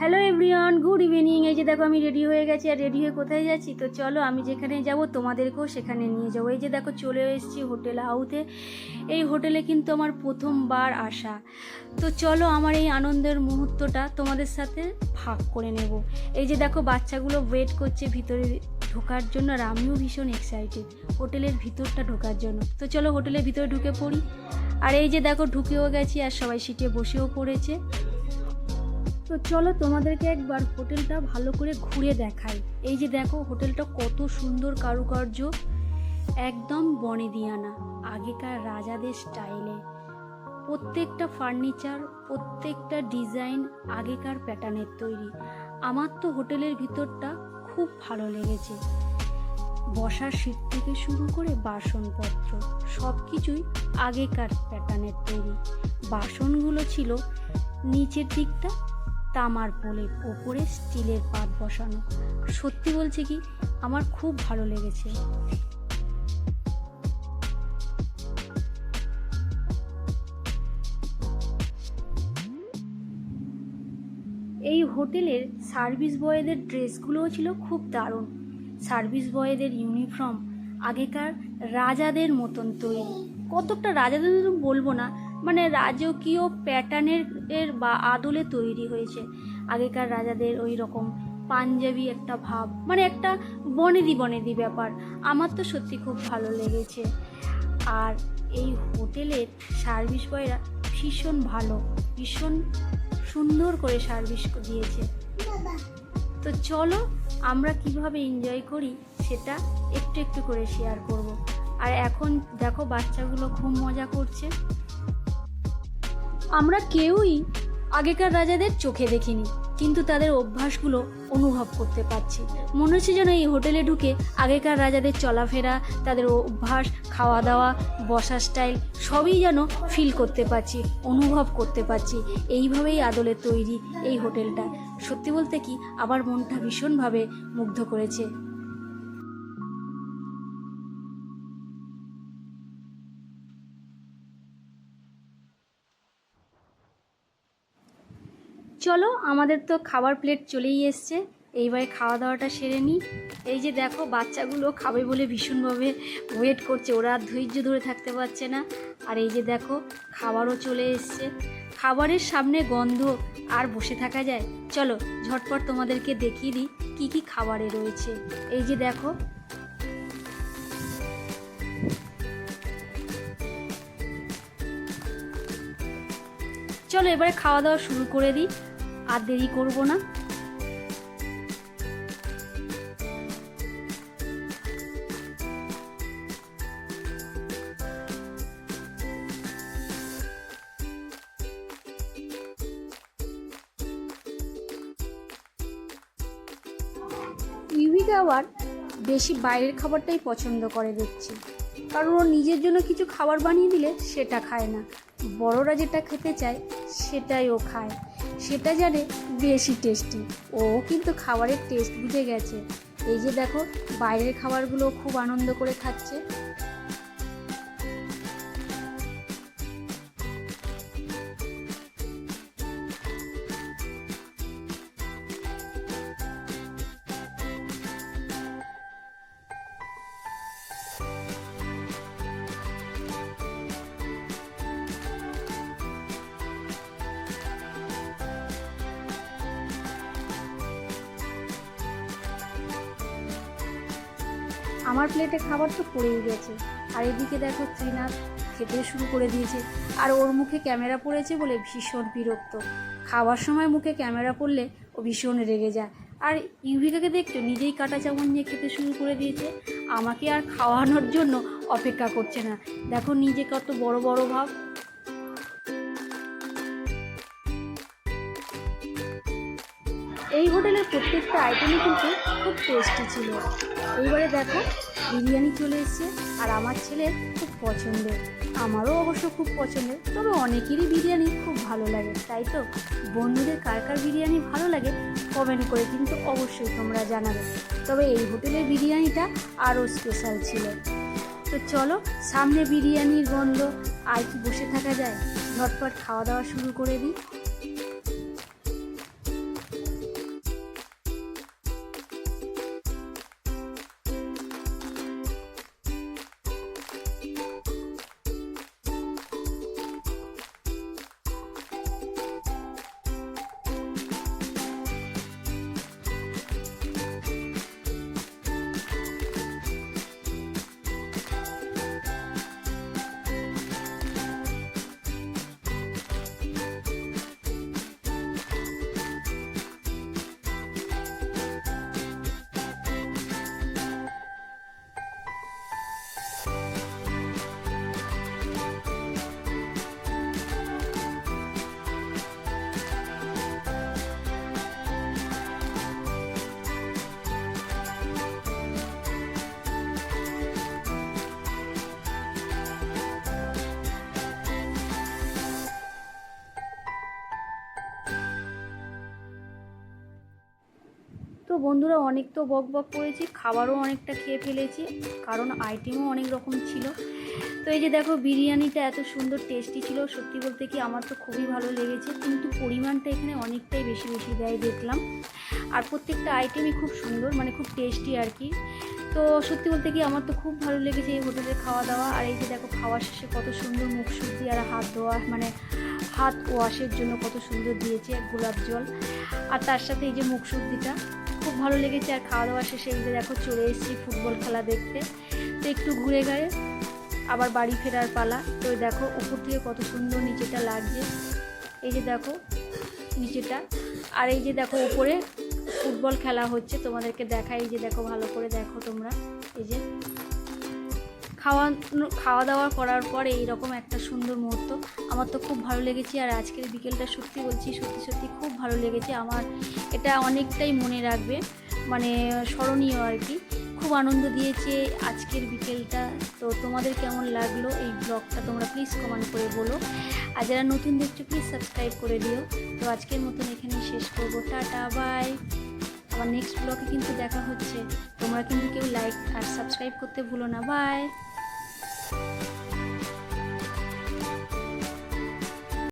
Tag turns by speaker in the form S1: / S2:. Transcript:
S1: Hello everyone good evening এই যে দেখো, আমি রেডি হয়ে গেছি। আর রেডি হয়ে কোথায় যাচ্ছি? তো চলো, আমি যেখানে যাব, তোমাদেরকেও সেখানে নিয়ে যাব। এই যে দেখো, চলে এসেছি হোটেল আউতে এই হোটেলে কিন্তু আমার প্রথমবার আসা। তো চলো, আমার এই আনন্দের মুহূর্তটা তোমাদের সাথে ভাগ করে নেব। এই যে দেখো, বাচ্চাগুলো ওয়েট করছে ভিতরে ঢোকার জন্য আর আমিও ভীষণ এক্সাইটেড হোটেলের ভিতরটা ঢোকার জন্য। তো চলো হোটেলের ভিতরে ঢুকে পড়ি। আর এই যে দেখো, ঢুকেও গেছি আর সবাই সিটে বসেও পড়েছে। তো চলো তোমাদেরকে একবার হোটেলটা ভালো করে ঘুরে দেখাই। এই যে দেখো, হোটেলটা কত সুন্দর কারুকার্য। একদম বনেদিয়ানা, আগেকার রাজাদের স্টাইলে। প্রত্যেকটা ফার্নিচার, প্রত্যেকটা ডিজাইন আগেকার প্যাটার্নের তৈরি। আমার তো হোটেলের ভিতরটা খুব ভালো লেগেছে। বসার সিট থেকে শুরু করে বাসনপত্র সব কিছুই আগেকার প্যাটার্নের তৈরি। বাসনগুলো ছিল নিচের দিকটা তামার পোলের ওপরে স্টিলের পাত বসানো। সত্যি বলছে কি, আমার খুব ভালো লেগেছে। এই হোটেলের সার্ভিস বয়েদের ড্রেসগুলোও ছিল খুব দারুণ। সার্ভিস বয়েদের ইউনিফর্ম, আগেকার রাজাদের মতন তৈরি। কতটা রাজাদের বলব না মানে রাজকীয় প্যাটার্নের এর বা আদলে তৈরি হয়েছে। আগেকার রাজাদের ওই রকম পাঞ্জাবি একটা ভাব মানে একটা বনেদি বনেদি ব্যাপার। আমার তো সত্যি খুব ভালো লেগেছে। আর এই হোটেলের সার্ভিস বয়রা ভীষণ ভালো, ভীষণ সুন্দর করে সার্ভিস দিয়েছে। তো চলো, আমরা কীভাবে এনজয় করি সেটা একটু একটু করে শেয়ার করব। আর এখন দেখো, বাচ্চাগুলো খুব মজা করছে। আমরা কেউই আগেকার রাজাদের চোখে দেখিনি, কিন্তু তাদের অভ্যাসগুলো অনুভব করতে পারছি। মনে হচ্ছে যেন এই হোটেলে ঢুকে আগেকার রাজাদের চলাফেরা, তাদের অভ্যাস খাওয়া দাওয়া বসার স্টাইল, সবই যেন ফিল করতে পারছি, অনুভব করতে পারছি। এইভাবেই আদলে তৈরি এই হোটেলটা। সত্যি বলতে কি আবার মনটা ভীষণভাবে মুগ্ধ করেছে। চলো, আমাদের তো খাবার প্লেট চলেই এসছে। এইবারে খাওয়া দাওয়াটা সেরে নিই। এই যে দেখো, বাচ্চাগুলো খাবে বলে ভীষণভাবে ওয়েট করছে। ওরা ধৈর্য ধরে থাকতে পারছে না। আর এই যে দেখো, খাবারও চলে এসছে। খাবারের সামনে গন্ধ আর বসে থাকা যায়। চলো, ঝটপট তোমাদেরকে দেখিয়ে দিই কী কী খাবারে রয়েছে। এই যে দেখো। চলো, এবারে খাওয়া দাওয়া শুরু করে দিই। আর দেরি করব না। ইউভিকা আবার বেশি বাইরের খাবারটাই পছন্দ করে দেখছি। কারণ ও নিজের জন্য কিছু খাবার বানিয়ে দিলে সেটা খায় না। বড়রা যেটা খেতে চায় সেটাই ও খায়। সেটা জানে বেশি টেস্টি ও কিন্তু খাবারের টেস্ট বুঝে গেছে। এই যে দেখো, বাইরের খাবারগুলো খুব আনন্দ করে খাচ্ছে। আমার প্লেটে খাবার তো পড়েই গেছে। আর এদিকে দেখো ত্রিনাথ খেতে শুরু করে দিয়েছে। আর ওর মুখে ক্যামেরা পড়েছে বলে ভীষণ বিরক্ত। খাওয়ার সময় মুখে ক্যামেরা পড়লে ও ভীষণ রেগে যায়। আর ইউভিকাকে দেখতে নিজেই কাটা চামচ নিয়ে খেতে শুরু করে দিয়েছে। আমাকে আর খাওয়ানোর জন্য অপেক্ষা করছে না। দেখো নিজে কত বড় বড় ভাব। এই হোটেলের প্রত্যেকটা আইটেমই কিন্তু খুব টেস্টি ছিল। এইবারে দেখো, বিরিয়ানি চলে এসছে আর আমার ছেলের খুব পছন্দের আমারও অবশ্য খুব পছন্দের তবে অনেকেরই বিরিয়ানি খুব ভালো লাগে, তাই তো? বন্ধুদের কার কার বিরিয়ানি ভালো লাগে কমেন্ট করে কিন্তু অবশ্যই তোমরা জানাবে। তবে এই হোটেলের বিরিয়ানিটা আরও স্পেশাল ছিল। তো চলো, সামনে বিরিয়ানির গন্ধ, আর কি বসে থাকা যায়? ঝটপট খাওয়া দাওয়া শুরু করে দিই। বন্ধুরা অনেক তো বক বক করেছি, খাবারও অনেকটা খেয়ে ফেলেছি, কারণ আইটেমও অনেক রকম ছিল। তো এই যে দেখো, বিরিয়ানিটা এত সুন্দর টেস্টি ছিল, সত্যি বলতে কি আমার তো খুবই ভালো লেগেছে, কিন্তু পরিমাণটা এখানে অনেকটাই বেশি বেশি দেয় দেখলাম। আর প্রত্যেকটা আইটেমই খুব সুন্দর মানে খুব টেস্টি আর কি। তো সত্যি বলতে কি আমার তো খুব ভালো লেগেছে এই হোটেলে খাওয়া দাওয়া আর এই যে দেখো, খাওয়া শেষে কত সুন্দর মুখ শুদ্ধি আর হাত ধোয়া মানে হাত ওয়াশের জন্য কত সুন্দর দিয়েছে গোলাপ জল। আর তার সাথে এই যে মুখ শুদ্ধিটা খুব ভালো লেগেছে আর খাওয়া দাওয়া শেষে এই যে দেখো চলে এসেছি ফুটবল খেলা দেখতে। তো একটু ঘুরে গায়ে, আবার বাড়ি ফেরার পালা। তো দেখো, উপর থেকে কত সুন্দর নিচেটা লাগছে এই যে দেখো নিচেটা। আর এই যে দেখো উপরে ফুটবল খেলা হচ্ছে, তোমাদেরকে দেখাই, এই যে দেখো ভালো করে দেখো তোমরা। এই যে খাওয়া খাওয়া দাওয়া করার পর এইরকম একটা সুন্দর মুহূর্ত। আমার তো খুব ভালো লেগেছে আর আজকের বিকেলটা সত্যি বলছি, সত্যি সত্যি খুব ভালো লেগেছে। আমার এটা অনেকটাই মনে রাখবে মানে স্মরণীয় আর কি। খুব আনন্দ দিয়েছে আজকের বিকেলটা। তো তোমাদের কেমন লাগল এই ব্লগটা তোমরা প্লিজ কমেন্ট করে বলো। আর যারা নতুন দেখছ প্লিজ সাবস্ক্রাইব করে দিও। তো আজকের মতন এখানেই শেষ করব। টাটা বাই আবার নেক্সট ব্লগে কিন্তু দেখা হচ্ছে। তোমরা কিন্তু কেউ লাইক আর সাবস্ক্রাইব করতে ভুলো না। বাই